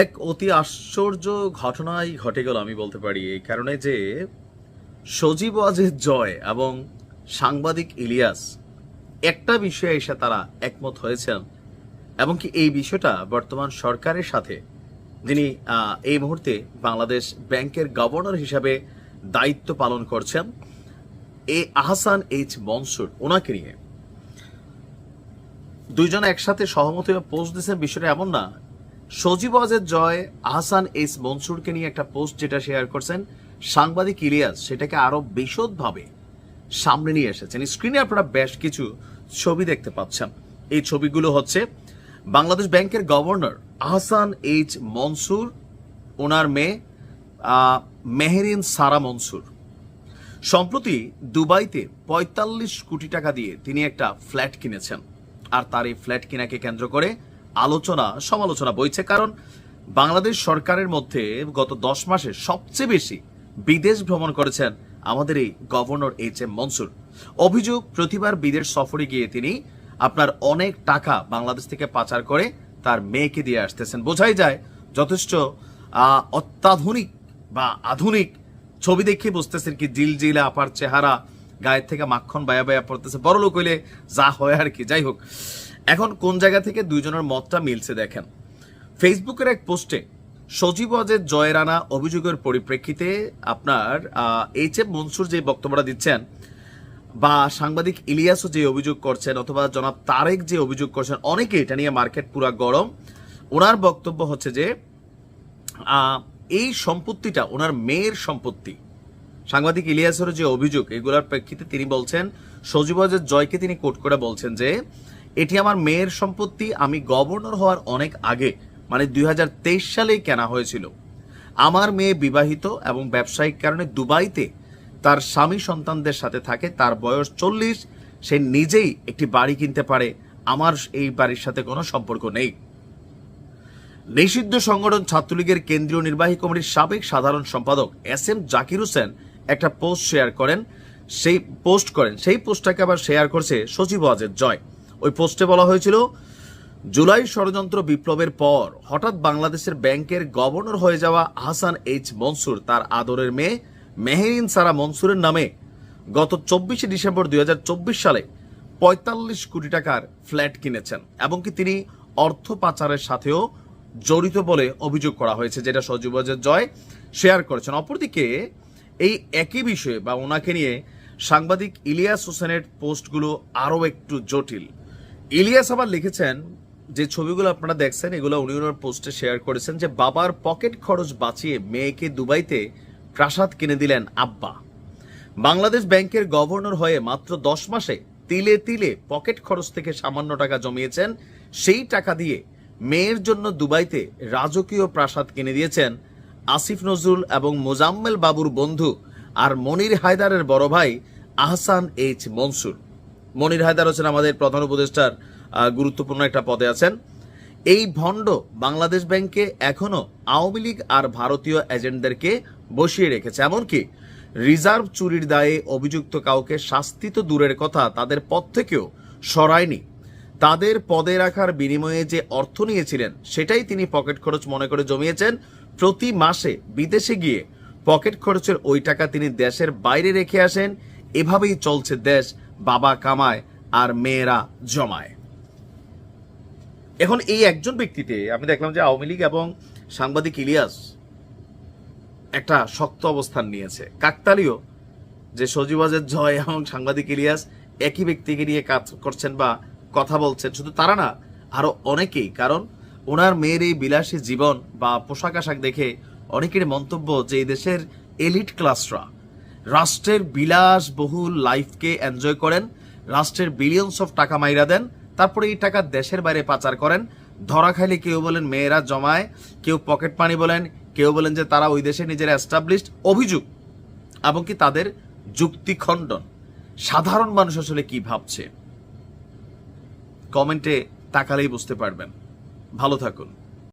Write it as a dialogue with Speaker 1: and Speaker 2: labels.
Speaker 1: এক অতি আশ্চর্য ঘটনাই ঘটে গেল, আমি বলতে পারি, এই কারণে যে সজীব ওয়াজের জয় এবং সাংবাদিক ইলিয়াস একটা বিষয়ে এসে তারা একমত হয়েছেন এবং কি এই বিষয়টা বর্তমান সরকারের সাথে, যিনি এই মুহূর্তে বাংলাদেশ ব্যাংকের গভর্নর হিসাবে দায়িত্ব পালন করছেন, এ আহসান এইচ মনসুর, ওনাকে নিয়ে। দুইজন একসাথে সহমত হয়ে পোস্ট দিয়েছেন, বিষয়টা এমন না সজীব ওয়াজের জয়, আহসান এইচ মনসুরকে নিয়ে একটা পোস্ট যেটা শেয়ার করছেন, সাংবাদিক ইলিয়াস সেটাকে আরও বিশদভাবে সামনে নিয়ে এসেছেন। স্ক্রিনে আপনারা বেশ কিছু ছবি দেখতে পাচ্ছেন। এই ছবিগুলো হচ্ছে বাংলাদেশ ব্যাংকের গভর্নর আহসান এইচ মনসুর, ওনার মেয়ে মেহেরিন সারা মনসুর। সম্প্রতি দুবাইতে পঁয়তাল্লিশ কোটি টাকা দিয়ে তিনি একটা ফ্ল্যাট কিনেছেন। আর তার এই ফ্ল্যাট কেনাকে কেন্দ্র করে আলোচনা, সমালোচনা বইছে। কারণ বাংলাদেশ সরকারের মধ্যে গত দশ মাসে সবচেয়ে বেশি বিদেশ ভ্রমণ করেছেন আমাদের এই গভর্নর এইচ এম মনসুর। অভিযোগ, প্রতিবার বিদেশ সফরে গিয়ে তিনি আপনার অনেক টাকা বাংলাদেশ থেকে পাচার করে তার মেয়েকে দিয়ে আসতেছেন। বোঝাই যায়, যথেষ্ট অত্যাধুনিক বা আধুনিক ছবি দেখে বুঝতেছেন কি জিল জিলা আপার চেহারা, গায়ের থেকে মাখন বায়া বায়া পড়তেছে। বড় লোক হইলে যা হয় আর কি। যাই হোক এখন কোন জায়গা থেকে দুইজনের মতটা মিলছে দেখেন। ফেসবুকের এক পোস্টে, সজীব ওয়াজের জয়রানা অভিযোগের পরিপ্রেক্ষিতে আপনার এইচ এফ মনসুর যে বক্তব্যটা দিচ্ছেন বা সাংবাদিক ইলিয়াসও যে অভিযোগ করছেন অথবা জনাব তারেক যে অভিযোগ করছেন, অনেকে এটা নিয়ে মার্কেট পুরা গরম। ওনার বক্তব্য হচ্ছে যে এই সম্পত্তিটা, ওনার মেয়ের সম্পত্তি, সাংবাদিক ইলিয়াসের যে অভিযোগ, এগুলোর প্রেক্ষিতে তিনি বলছেন সজীবজের জয়কে তিনি কোট করে বলছেন যে এটি আমার মেয়ের সম্পত্তি, আমি গভর্নর হওয়ার অনেক আগে মানে দুই সালেই কেনা হয়েছিল। আমার মেয়ে বিবাহিত এবং ব্যবসায়িক কারণে দুবাইতে তার স্বামী সন্তানদের সাথে থাকে, তার বয়স চল্লিশ, সে নিজেই একটি বাড়ি কিনতে পারে, আমার এই বাড়ির সাথে কোনো সম্পর্ক নেই। নিষিদ্ধ সংগঠন ছাত্রলীগের কেন্দ্রীয় নির্বাহী কমিটির সাবেক সাধারণ সম্পাদক এস এম জাকির হোসেন একটা পোস্ট শেয়ার করেন, সেই পোস্ট করেন, সেই পোস্টটাকে আবার শেয়ার করছে সচিব ওয়াজের জয়। ওই পোস্টে বলা হয়েছিল, জুলাই ষড়যন্ত্র বিপ্লবের পর হঠাৎ বাংলাদেশের ব্যাংকের গভর্নর হয়ে যাওয়া হাসান এইচ মনসুর, তার আদরের মেয়ে মেহেরিন সারা মনসুরের নামে গত চব্বিশে ডিসেম্বর দু হাজার চব্বিশ সালে পঁয়তাল্লিশ কোটি টাকার ফ্ল্যাট কিনেছেন এবং কি তিনি অর্থ পাচারের সাথেও জড়িত বলে অভিযোগ করা হয়েছে, যেটা সজীবজের জয় শেয়ার করেছেন। অপরদিকে এই একই বিষয়ে বা ওনাকে নিয়ে সাংবাদিক ইলিয়াস হোসেনের পোস্টগুলো আরও একটু জটিল। ইলিয়াস আবার লিখেছেন যে ছবিগুলো আপনারা দেখছেন, এগুলো উনি ওনার পোস্টে শেয়ার করেছেন যে বাবার পকেট খরচ বাঁচিয়ে মেয়েকে দুবাইতে প্রাসাদ কিনে দিলেন আব্বা। বাংলাদেশ ব্যাংকের গভর্নর হয়ে মাত্র দশ মাসে তিলে তিলে পকেট খরচ থেকে সামান্য টাকা জমিয়েছেন, সেই টাকা দিয়ে মেয়ের জন্য দুবাইতে রাজকীয় প্রাসাদ কিনে দিয়েছেন আসিফ নজরুল এবং মোজাম্মেল বাবুর বন্ধু আর মনির হায়দারের বড় ভাই আহসান এইচ মনসুর। মনির হায়দার হোসেন আমাদের প্রধান উপদেষ্টার গুরুত্বপূর্ণ একটা পদে আছেন। এই ভণ্ড বাংলাদেশ ব্যাংকে এখনও আওয়ামী লীগ আর ভারতীয় এজেন্টদেরকে বসিয়ে রেখেছে। এমনকি রিজার্ভ চুরির দায়ে অভিযুক্ত কাউকে শাস্তি তো দূরের কথা, তাদের পদ থেকেও সরায়নি। তাদের পদে রাখার বিনিময়ে যে অর্থ নিয়েছিলেন, সেটাই তিনি পকেট খরচ মনে করে জমিয়েছেন। প্রতি মাসে বিদেশে গিয়ে পকেট খরচের ওই টাকা তিনি দেশের বাইরে রেখে আসেন। এভাবেই চলছে দেশ। বাবা কামায় আর মেয়েরা জমায়। এখন এই একজন ব্যক্তিতে আমি দেখলাম যে আওয়ামী লীগ এবং সাংবাদিক ইলিয়াস একটা শক্ত অবস্থান নিয়েছে। কাকতালীয় যে সজীবাজের জয় এবং সাংবাদিক ইলিয়াস একই ব্যক্তিকে নিয়ে কাজ করছেন বা কথা বলছেন, শুধু তারা না, আরও অনেকেই। কারণ ওনার মেয়ের এই বিলাসী জীবন বা পোশাক আশাক দেখে অনেকের মন্তব্য যে এই দেশের এলিট ক্লাসরা রাষ্ট্রের বিলাস বহুল লাইফকে এনজয় করেন, রাষ্ট্রের বিলিয়নস অফ টাকা মাইরা দেন, তারপরে এই টাকা দেশের বাইরে পাচার করেন। ধরা খাইলে কেউ বলেন মেয়েরা জমায়, কেউ পকেট পানি বলেন, কেউ বলেন যে তারা ওই দেশে নিজেরা এস্টাবলিশড অভিযোগ। এমনকি তাদের যুক্তি খণ্ডন। সাধারণ মানুষ আসলে কি ভাবছে? কমেন্টে তাকালেই বুঝতে পারবেন। ভালো থাকুন।